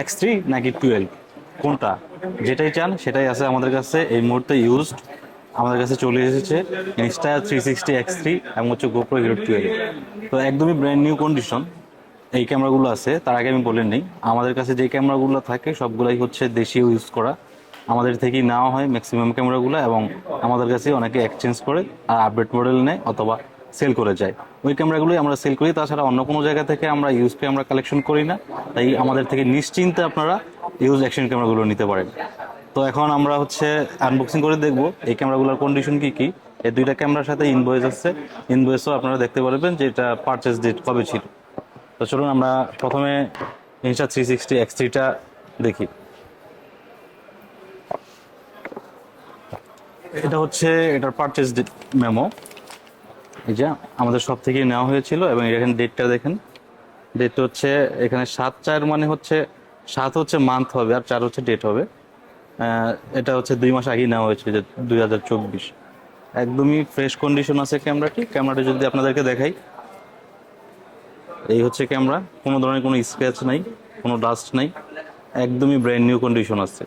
X three নাকি twelve কোনটা? যেটাই চান, সেটাই আছে আমাদের কাছে। এই মুহূর্তে ইউজড আমাদের কাছে চলে এসেছে Insta three sixty X three এবং হচ্ছে গোপ্রো হিরো টুয়েলভ তো একদমই ব্র্যান্ড নিউ কন্ডিশন এই ক্যামেরাগুলো আছে, তার আগে আমি বলে নিই। আমাদের কাছে যে ক্যামেরাগুলো থাকে, সবগুলাই হচ্ছে দেশীয় ইউজ করা। আমাদের থেকেই নেওয়া হয় ম্যাক্সিমাম ক্যামেরাগুলো এবং আমাদের কাছে অনেকে এক্সচেঞ্জ করে আর আপডেট মডেল নেয় অথবা সেল করে যায়। ওই ক্যামেরাগুলোই আমরা সেল করি, তাছাড়া অন্য কোনো জায়গা থেকে আমরা ইউজ ক্যামেরা কালেকশন করি না। তাই আমাদের থেকে নিশ্চিন্তে আপনারা ইউজ অ্যাকশন ক্যামেরাগুলো নিতে পারেন। তো এখন আমরা হচ্ছে আনবক্সিং করে দেখব, এই ক্যামেরাগুলোর কন্ডিশন কি কি? এই দুইটা ক্যামেরার সাথে ইনভয়েস আছে। ইনভয়েসও আপনারা দেখতে পারবেন যে এটা পারচেস ডেট কবে ছিল। তো চলুন আমরা প্রথমে ইনস্টা থ্রি সিক্সটি এক্স থ্রিটা দেখি। এটা হচ্ছে, এটার পারচেস মেমো এই যে আমাদের সব থেকে নেওয়া হয়েছিল এবং এখানে ডেটটা দেখেন। ডেট হচ্ছে, এখানে সাত চার মানে হচ্ছে, সাত হচ্ছে মান্থ হবে আর চার হচ্ছে ডেট হবে। এটা হচ্ছে দুই মাস আগেই নেওয়া হয়েছে যে দুই হাজার চব্বিশ। একদমই ফ্রেশ কন্ডিশন আছে ক্যামেরাটি ক্যামেরাটি যদি আপনাদেরকে দেখাই, এই হচ্ছে ক্যামেরা কোনো ধরনের কোনো স্ক্র্যাচ নাই, কোনো ডাস্ট নাই। একদমই ব্র্যান্ড নিউ কন্ডিশন আছে।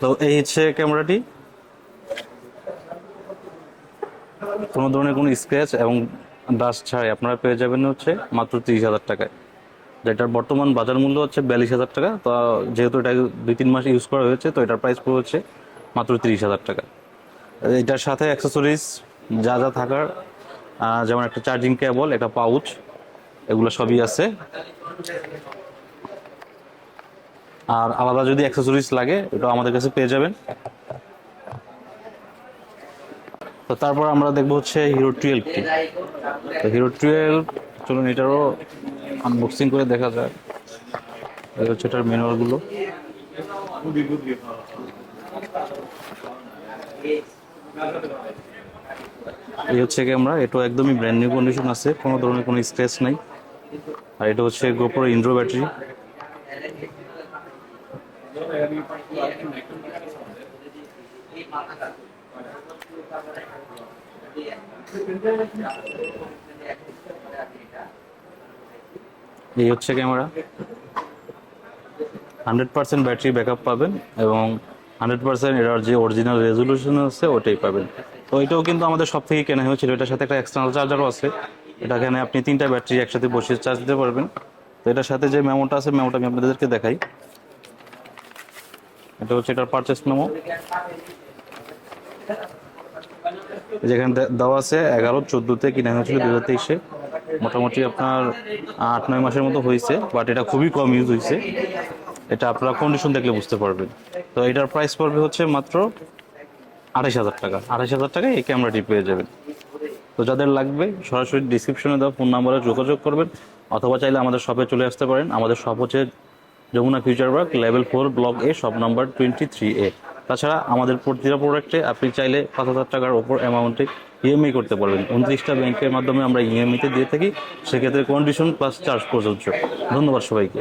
তো এই হচ্ছে ক্যামেরাটি কোনো ধরনের কোনো স্ক্র্যাচ এবং ডাস্ট ছাড়াই আপনারা পেয়ে যাবেন হচ্ছে মাত্র তিরিশ হাজার টাকায়। যেটার বর্তমান বাজার মূল্য হচ্ছে বিয়াল্লিশ হাজার টাকা, তো যেহেতু এটা দুই তিন মাস ইউজ করা হয়েছে, তো এটার প্রাইস পড়ে হচ্ছে মাত্র তিরিশ হাজার টাকা। এটার সাথে অ্যাক্সেসরিজ যা যা থাকার যেমন একটা চার্জিং কেবল একটা পাউচ এগুলো সবই আছে। আর আলাদা যদি অ্যাক্সেসরিজ লাগে এটা আমাদের কাছে পেয়ে যাবেন। তো তারপর আমরা দেখব হচ্ছে হিরো টুয়েলভটি তো হিরো টুয়েলভ চলুন এটারও আনবক্সিং করে দেখা যায় হচ্ছে এটার ম্যানুয়ালগুলো এই হচ্ছে ক্যামেরা এটাও একদমই ব্র্যান্ড নিউ কন্ডিশন আছে, কোনো ধরনের কোনো স্ক্র্যাচ নাই। আর এটা হচ্ছে গোপর ইন্ড্রো ব্যাটারি এই হচ্ছে camera. Hundred percent battery backup পাবেন এবং হান্ড্রেড পার্সেন্ট এটার যে অরিজিনাল রেজলিউশন আছে, ওটাই পাবেন। তো এটাও কিন্তু আমাদের সব থেকে কেনা হয়েছিল। এটার সাথে একটা এক্সটার্নাল চার্জারও আছে। এটা এখানে আপনি তিনটা ব্যাটারি একসাথে বসিয়ে চার্জ দিতে পারবেন। তো এটার সাথে যে মেমোটা আছে, মেমোটা আমি আপনাদেরকে দেখাই। এটা হচ্ছে এটার পারচেস মেমো যেখানে দেওয়া আছে এগারো, চোদ্দোতে কিনা হয়েছিল দু হাজার তেইশে। মোটামুটি আপনার আট, নয় মাসের মতো হয়েছে বাট এটা খুবই কম ইউজ হয়েছে। এটা আপনারা কন্ডিশন দেখলে বুঝতে পারবেন। তো এটার প্রাইস পড়বে হচ্ছে মাত্র আঠাশ হাজার টাকা। আঠাশ হাজার টাকায় এই ক্যামেরাটি পেয়ে যাবেন। তো যাদের লাগবে, সরাসরি ডিসক্রিপশনে দেওয়া ফোন নাম্বারে যোগাযোগ করবেন, অথবা চাইলে আমাদের শপে চলে আসতে পারেন। আমাদের শপ হচ্ছে Jamuna future park level four block A shop number twenty three A তাছাড়া আমাদের প্রতিটা প্রোডাক্টে আপনি চাইলে পাঁচ হাজার টাকার ওপর অ্যামাউন্টে ইএমআই করতে পারবেন। উনত্রিশটা ব্যাংকের মাধ্যমে আমরা ইএমআইতে দিয়ে থাকি, সেক্ষেত্রে কন্ডিশন প্লাস চার্জ প্রযোজ্য। ধন্যবাদ সবাইকে।